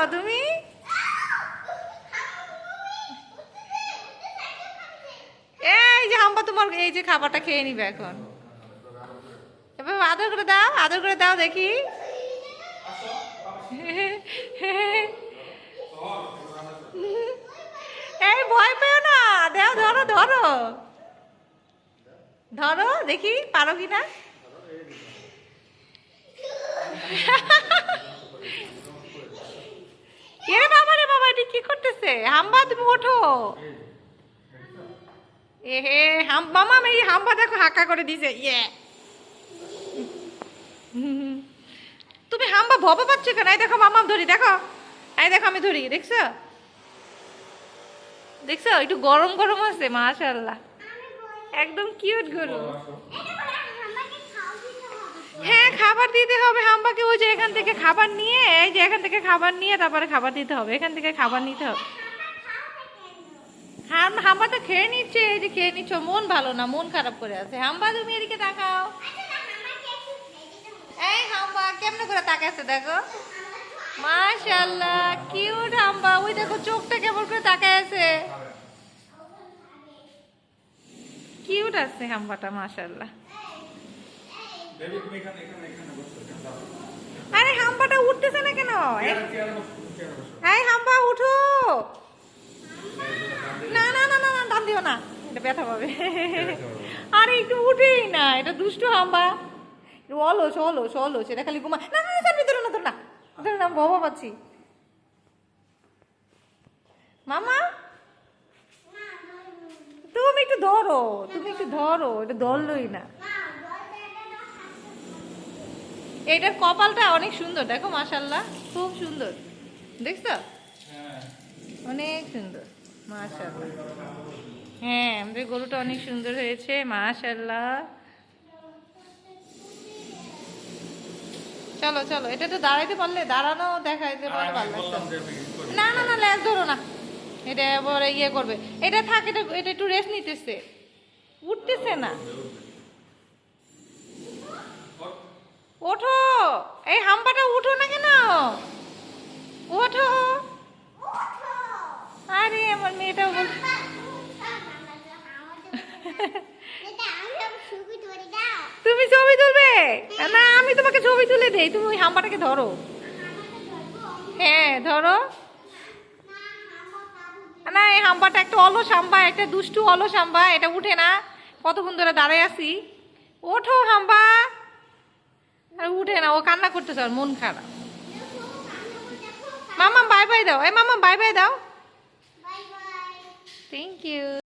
খাও তুমি। এই যে হাম্পা তোমার, এই যে খাবারটা খেয়ে নিবে এখন। এবার আদর করে দাও, আদর করে দাও দেখি। এই ভয় পেও না, দেও, ধরো ধরো। ধরো, দেখি, পারো কি না এরে বাবা রে বাবা এটি হাম্বা তুমি ওঠো। এ হে, হাম, মামা এই হাম্বা দেখো, হাক্কা করে দিছে। ইয়ে। তুমি হাম্বা ভবা পাচ্ছ কেন? এই দেখো, মামা ধরি, দেখো। এই দেখো, আমি ধরি, দেখছ? দেখছ? একটু গরম গরম আছে, মাশাআল্লাহ। একদম কিউট গরু। হ্যাঁ খাবার দিতে হবে। হাম্বাকে ওই যে এখান থেকে খাবার নিয়ে, এই যে এখান থেকে খাবার নিয়ে, তারপরে খাবার দিতে হবে। এখান থেকে খাবার নিতে হবে। হাম হাম্বা তো খেয়ে নিচ্ছে, এই যে খেয়ে নিচ্ছ। মন ভালো না, মন খারাপ করে আছে। হাম্বা তুমি এদিকে তাকাও। এই হাম্বা কেমনে করে তাকাচ্ছে দেখো। মাশাআল্লাহ, কিউট হাম্বা ওই দেখো, চোখটা কেমন করে তাকায় আছে কিউট আছে হাম্বাটা মাশাআল্লাহ বেবি তুমি এখানে এখানে এখানে বসো এখানে দাও। আরে হাম্বাটা উঠতেছে না কেন? এই হাম্বা উঠো। না না না না না টান দিও না। এটা ব্যথা পাবে। আরে একটু উঠেই না এটা দুষ্টু হাম্বা। একটু অলস অলস অলস এটা খালি ঘুমা না না না ধরো না ধরো না। ধরো না বাবা পাচ্ছি মামা? তুমি একটু ধরো তুমি একটু ধরো এটা ধরলোই না। এটার কপালটা অনেক সুন্দর দেখো মাশাল্লাহ খুব সুন্দর। দেখছ? অনেক সুন্দর মাশাল্লাহ হ্যাঁ আমাদের গরুটা অনেক সুন্দর হয়েছে মাশাল্লাহ চলো চলো এটা তো দাঁড়াইতে পারলে দাঁড়ানো দেখাইতে পারলে ভালো লাগতো। না না না ল্যাস ধরো না। এটা এবারে ইয়ে করবে। এটা থাক এটা এটা একটু রেস্ট নিতেছে। উঠতেছে না ওঠো এই হাম্পাটা উঠো না কেন ওঠো আরে আমার মেয়েটাও বল। তুমি ছবি তুলবে? না, আমি তোমাকে ছবি তুলে দেই। তুমি ওই হাম্পাটাকে ধরো। হ্যাঁ ধরো। না, এই হাম্বাটা একটা অলস হাম্বা, একটা দুষ্টু অলস হাম্বা, এটা উঠে না। কতক্ষণ ধরে দাঁড়ায় আছি? ওঠো হাম্বা। আর, উঠে না, ও কান্না করতেছে আর মন খারাপ। মামা বাই বাই দাও। এই মামা বাই বাই দাও। Thank you.